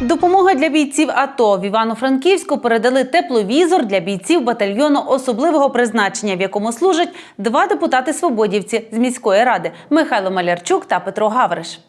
Допомога для бійців АТО в Івано-Франківську передали тепловізор для бійців батальйону особливого призначення, в якому служать два депутати-свободівці з міської ради Михайло Малярчук та Петро Гавриш.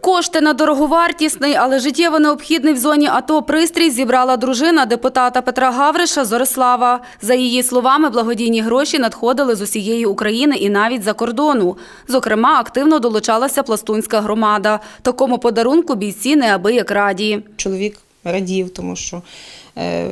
Кошти на дороговартісний, але життєво необхідний в зоні АТО пристрій зібрала дружина депутата Петра Гавриша Зорислава. За її словами, благодійні гроші надходили з усієї України і навіть за кордону. Зокрема, активно долучалася пластунська громада. Такому подарунку бійці неабияк раді. Чоловік радів, тому що е,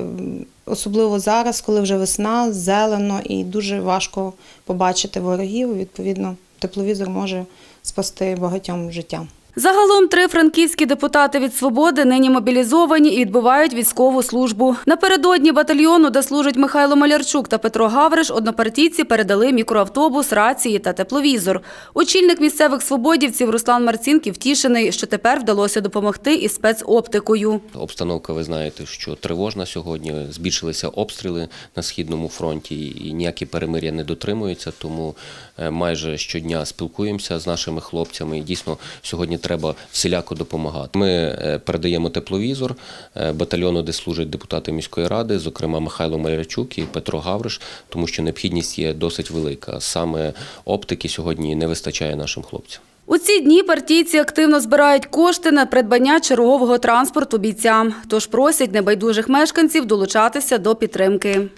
особливо зараз, коли вже весна, зелено і дуже важко побачити ворогів. Відповідно, тепловізор може спасти багатьом життя. Загалом три франківські депутати від свободи нині мобілізовані і відбувають військову службу. Напередодні батальйону, де служать Михайло Малярчук та Петро Гавриш, однопартійці передали мікроавтобус, рації та тепловізор. Очільник місцевих свободівців Руслан Марцінків втішений, що тепер вдалося допомогти із спецоптикою. Обстановка, ви знаєте, що тривожна сьогодні. Збільшилися обстріли на східному фронті, і ніякі перемир'я не дотримуються. Тому е, майже щодня спілкуємося з нашими хлопцями. Дійсно сьогодні треба всіляко допомагати. Ми е, передаємо тепловізор е, батальйону, де служать депутати міської ради, зокрема Михайло Малярчук і Петро Гавриш, тому що необхідність є досить велика. Саме оптики сьогодні не вистачає нашим хлопцям. У ці дні партійці активно збирають кошти на придбання чергового транспорту бійцям, тож просять небайдужих мешканців долучатися до підтримки.